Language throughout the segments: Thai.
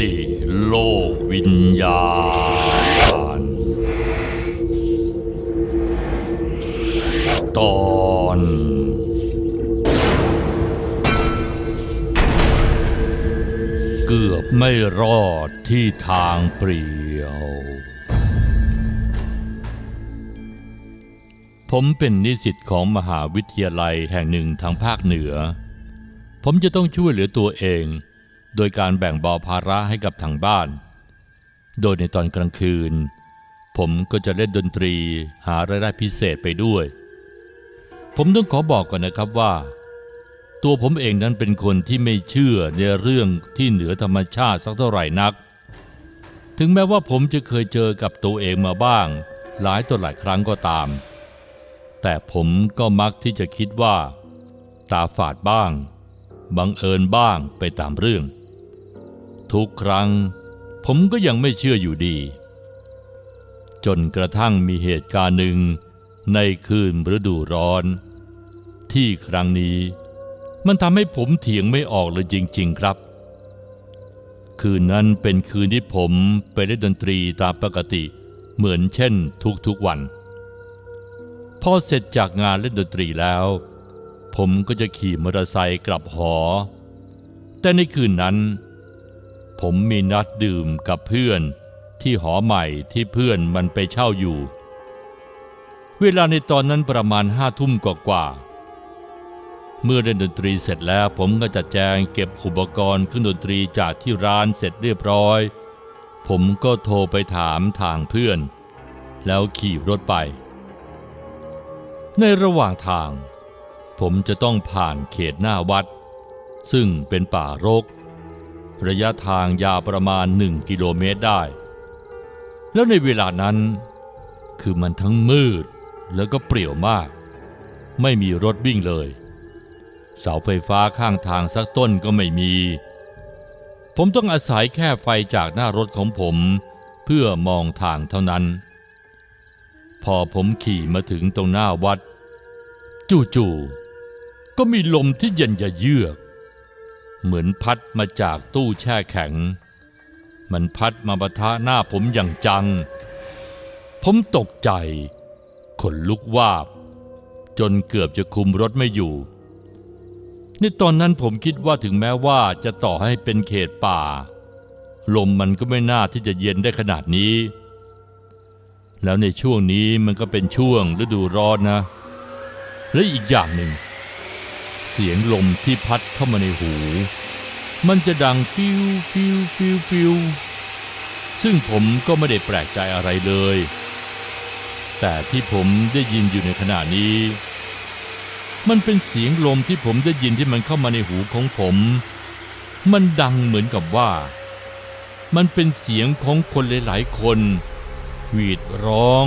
ติโลกวิญญาณ ตอนเกือบไม่รอดที่ทางเปลี่ยว ผมเป็นนิสิตของมหาวิทยาลัยแห่งหนึ่งทางภาคเหนือ ผมจะต้องช่วยเหลือตัวเอง โดยการแบ่งเบาภาระให้กับทางบ้าน โดยในตอนกลางคืน ผมก็จะเล่นดนตรีหารายได้พิเศษไปด้วย ผมต้องขอบอกก่อนนะครับว่า ตัวผมเองนั้นเป็นคนที่ไม่เชื่อในเรื่องที่เหนือธรรมชาติสักเท่าไหร่นัก ถึงแม้ว่าผมจะเคยเจอกับตัวเองมาบ้าง หลายต่อหลายครั้งก็ตาม แต่ผมก็มักที่จะคิดว่า ตาฝาดบ้างบังเอิญบ้างไปตามเรื่อง ทุกครั้งผมก็ยังไม่เชื่ออยู่ดี จนกระทั่งมีเหตุการณ์หนึ่งในคืนฤดูร้อน ที่ครั้งนี้มันทำให้ผมเถียงไม่ออกเลยจริง ๆ ครับ คืนนั้นเป็นคืนที่ผมไปเล่นดนตรีตามปกติเหมือนเช่นทุกๆวัน พอเสร็จจากงานเล่นดนตรีแล้ว ผมก็จะขี่มอเตอร์ไซค์กลับหอ แต่ในคืนนั้น ผมมีนัดดื่มกับเพื่อน ที่หอใหม่ที่เพื่อนมันไปเช่าอยู่ เวลาในตอนนั้นประมาณห้าทุ่มกว่าเมื่อเล่นดนตรีเสร็จแล้วผมก็จัดแจงเก็บอุปกรณ์เครื่องดนตรีจากที่ร้านเสร็จเรียบร้อย ผมก็โทรไปถามทางเพื่อน แล้วขี่รถไป ในระหว่างทาง ผมจะต้องผ่านเขตหน้าวัด ซึ่งเป็นป่ารก ระยะทางยาวประมาณหนึ่งกิโลเมตรได้ แล้วในเวลานั้น คือมันทั้งมืดแล้วก็เปรี่ยวมาก ไม่มีรถวิ่งเลย เสาไฟฟ้าข้างทางสักต้นก็ไม่มี ผมต้องอาศัยแค่ไฟจากหน้ารถของผม เพื่อมองทางเท่านั้น พอผมขี่มาถึงตรงหน้าวัด จู่ๆก็มีลมที่เย็นยะเยือก เหมือนพัดมาจากตู้แช่แข็ง มันพัดมาปะทะหน้าผมอย่างจัง ผมตกใจ ขนลุกวาบ จนเกือบจะคุมรถไม่อยู่ ในตอนนั้นผมคิดว่าถึงแม้ว่าจะต่อให้เป็นเขตป่า ลมมันก็ไม่น่าที่จะเย็นได้ขนาดนี้ แล้วในช่วงนี้มันก็เป็นช่วงฤดูร้อนนะ และอีกอย่างหนึ่ง เสียงลมที่พัดเข้ามาในหู มันจะดังฟิวฟิวฟิวฟิวซึ่งผมก็ไม่ได้แปลกใจอะไรเลย แต่ที่ผมได้ยินอยู่ในขณะนี้ มันเป็นเสียงลมที่ผมได้ยินที่มันเข้ามาในหูของผม มันดังเหมือนกับว่า มันเป็นเสียงของคนหลายๆ คนหวีดร้อง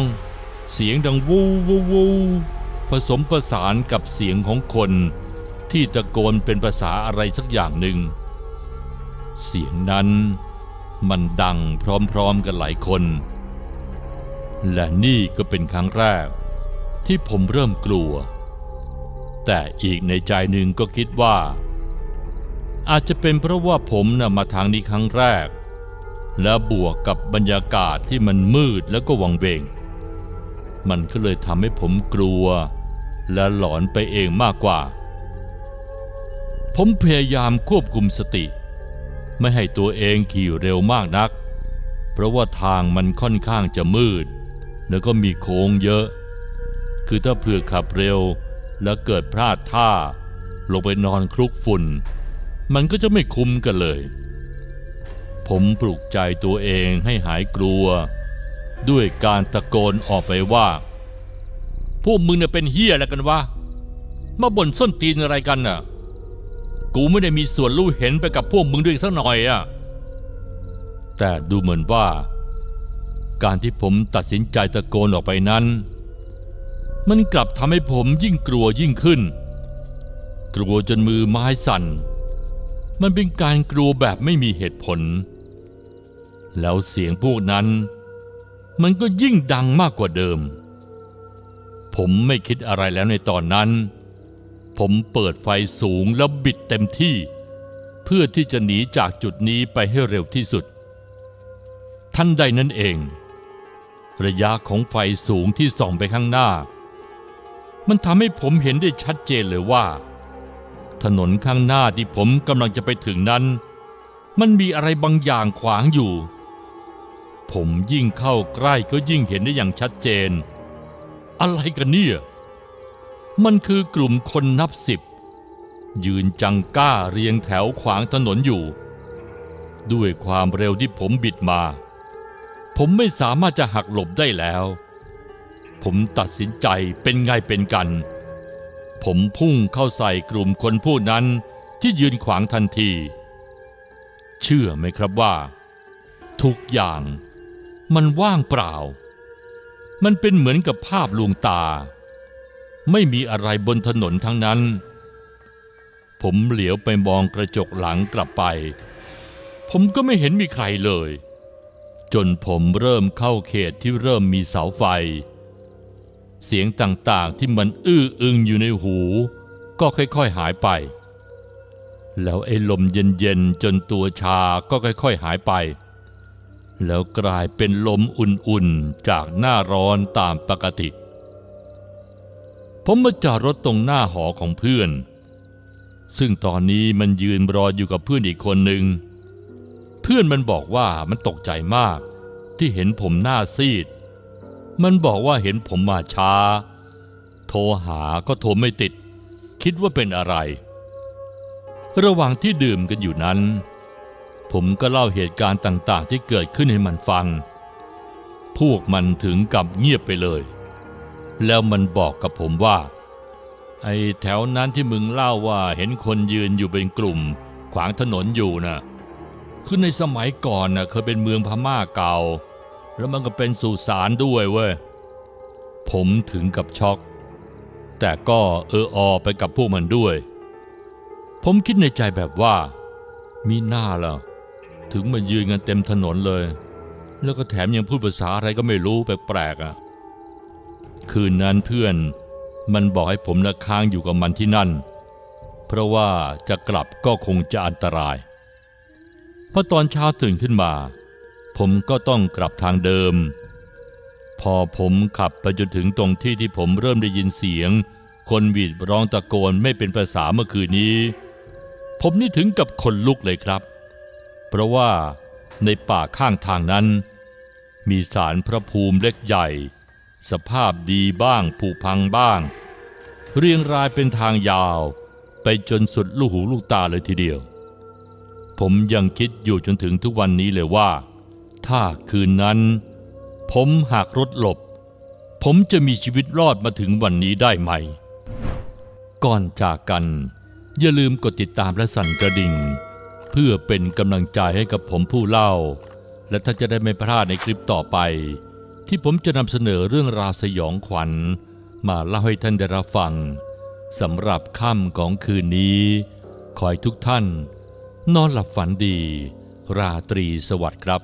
เสียงดังวูวูวูผสมประสานกับเสียงของคน ที่ตะโกนเป็นภาษาอะไรสักอย่างหนึ่ง เสียงนั้นมันดังพร้อมๆกันหลายคน และนี่ก็เป็นครั้งแรก ที่ผมเริ่มกลัว แต่อีกในใจหนึ่งก็คิดว่า อาจจะเป็นเพราะว่าผมนะ่ะมาทางนี้ครั้งแรก และบวกกับบรรยากาศที่มันมืดแล้วก็วังเวง มันก็เลยทำให้ผมกลัว และหลอนไปเองมากกว่า ผมพยายามควบคุมสติ ไม่ให้ตัวเองขี่เร็วมากนัก เพราะว่าทางมันค่อนข้างจะมืด แล้วก็มีโค้งเยอะ คือถ้าเผื่อขับเร็ว แล้วเกิดพลาดท่า ลงไปนอนคลุกฝุ่น มันก็จะไม่คุ้มกันเลย ผมปลุกใจตัวเองให้หายกลัว ด้วยการตะโกนออกไปว่า พวกมึงเนี่ยเป็นเฮียอะไรกันวะมาบ่นส้นตีนอะไรกันน่ะ กูไม่ได้มีส่วนรู้เห็นไปกับพวกมึงด้วยสักหน่อยอะแต่ดูเหมือนว่า การที่ผมตัดสินใจตะโกนออกไปนั้น มันกลับทำให้ผมยิ่งกลัวยิ่งขึ้น กลัวจนมือไม้สั่น มันเป็นการกลัวแบบไม่มีเหตุผล แล้วเสียงพวกนั้น มันก็ยิ่งดังมากกว่าเดิม ผมไม่คิดอะไรแล้วในตอนนั้น ผมเปิดไฟสูงแล้วบิดเต็มที่ เพื่อที่จะหนีจากจุดนี้ไปให้เร็วที่สุดทันใดนั้นเอง ระยะของไฟสูงที่ส่องไปข้างหน้า มันทำให้ผมเห็นได้ชัดเจนเลยว่า ถนนข้างหน้าที่ผมกำลังจะไปถึงนั้น มันมีอะไรบางอย่างขวางอยู่ ผมยิ่งเข้าใกล้ก็ยิ่งเห็นได้อย่างชัดเจน อะไรกันเนี่ย มันคือกลุ่มคนนับสิบ ยืนจังก้าเรียงแถวขวางถนนอยู่ ด้วยความเร็วที่ผมบิดมา ผมไม่สามารถจะหักหลบได้แล้ว ผมตัดสินใจเป็นไงเป็นกัน ผมพุ่งเข้าใส่กลุ่มคนผู้นั้นที่ยืนขวางทันที เชื่อไหมครับว่า ทุกอย่างมันว่างเปล่า มันเป็นเหมือนกับภาพลวงตา ไม่มีอะไรบนถนนทั้งนั้น ผมเหลียวไปมองกระจกหลังกลับไป ผมก็ไม่เห็นมีใครเลย จนผมเริ่มเข้าเขตที่เริ่มมีเสาไฟ เสียงต่างๆที่มันอื้ออึงอยู่ในหู ก็ค่อยๆหายไป แล้วไอ้ลมเย็นๆจนตัวชาก็ค่อยๆหายไป แล้วกลายเป็นลมอุ่นๆจากหน้าร้อนตามปกติ ผมมาจอดรถตรงหน้าหอของเพื่อน ซึ่งตอนนี้มันยืนรออยู่กับเพื่อนอีกคนหนึ่ง เพื่อนมันบอกว่ามันตกใจมาก ที่เห็นผมหน้าซีด มันบอกว่าเห็นผมมาช้า โทรหาก็โทรไม่ติด คิดว่าเป็นอะไร ระหว่างที่ดื่มกันอยู่นั้น ผมก็เล่าเหตุการณ์ต่างๆ ที่เกิดขึ้นให้มันฟัง พวกมันถึงกับเงียบไปเลย แล้วมันบอกกับผมว่า ไอ้แถวนั้นที่มึงเล่าว่าเห็นคนยืนอยู่เป็นกลุ่ม ขวางถนนอยู่นะ่ะคือในสมัยก่อนน่ะเคยเป็นเมืองพม่าเก่า แล้วมันก็เป็นสุสานด้วยเว้ย ผมถึงกับช็อก แต่ก็เอออไปกับพวกมันด้วย ผมคิดในใจแบบว่า มีหน้าล่ะ ถึงมายืนกันเต็มถนนเลย แล้วก็แถมยังพูดภาษาอะไรก็ไม่รู้แปลกๆอะ คืนนั้นเพื่อนมันบอกให้ผมนะค้างอยู่กับมันที่นั่น เพราะว่าจะกลับก็คงจะอันตรายพอตอนเช้าตื่นขึ้นมา ผมก็ต้องกลับทางเดิม พอผมขับไปจนถึงตรงที่ที่ผมเริ่มได้ยินเสียง คนหวีดร้องตะโกนไม่เป็นภาษาเมื่อคืนนี้ ผมนี่ถึงกับขนลุกเลยครับ เพราะว่าในป่าข้างทางนั้น มีสารพระภูมิเล็กใหญ่ สภาพดีบ้างผุพังบ้าง เรียงรายเป็นทางยาว ไปจนสุดลูกหูลูกตาเลยทีเดียว ผมยังคิดอยู่จนถึงทุกวันนี้เลยว่า ถ้าคืนนั้น ผมหากรถหลบ ผมจะมีชีวิตรอดมาถึงวันนี้ได้ไหม ก่อนจากกัน อย่าลืมกดติดตามและสั่นกระดิ่ง เพื่อเป็นกำลังใจให้กับผมผู้เล่า และถ้านจะได้ไม่พลาดในคลิปต่อไป ที่ผมจะนำเสนอเรื่องราวสยองขวัญ มาเล่าให้ท่านได้รับฟังสำหรับค่ำของคืนนี้ขอให้ทุกท่าน นอนหลับฝันดี ราตรีสวัสดิ์ครับ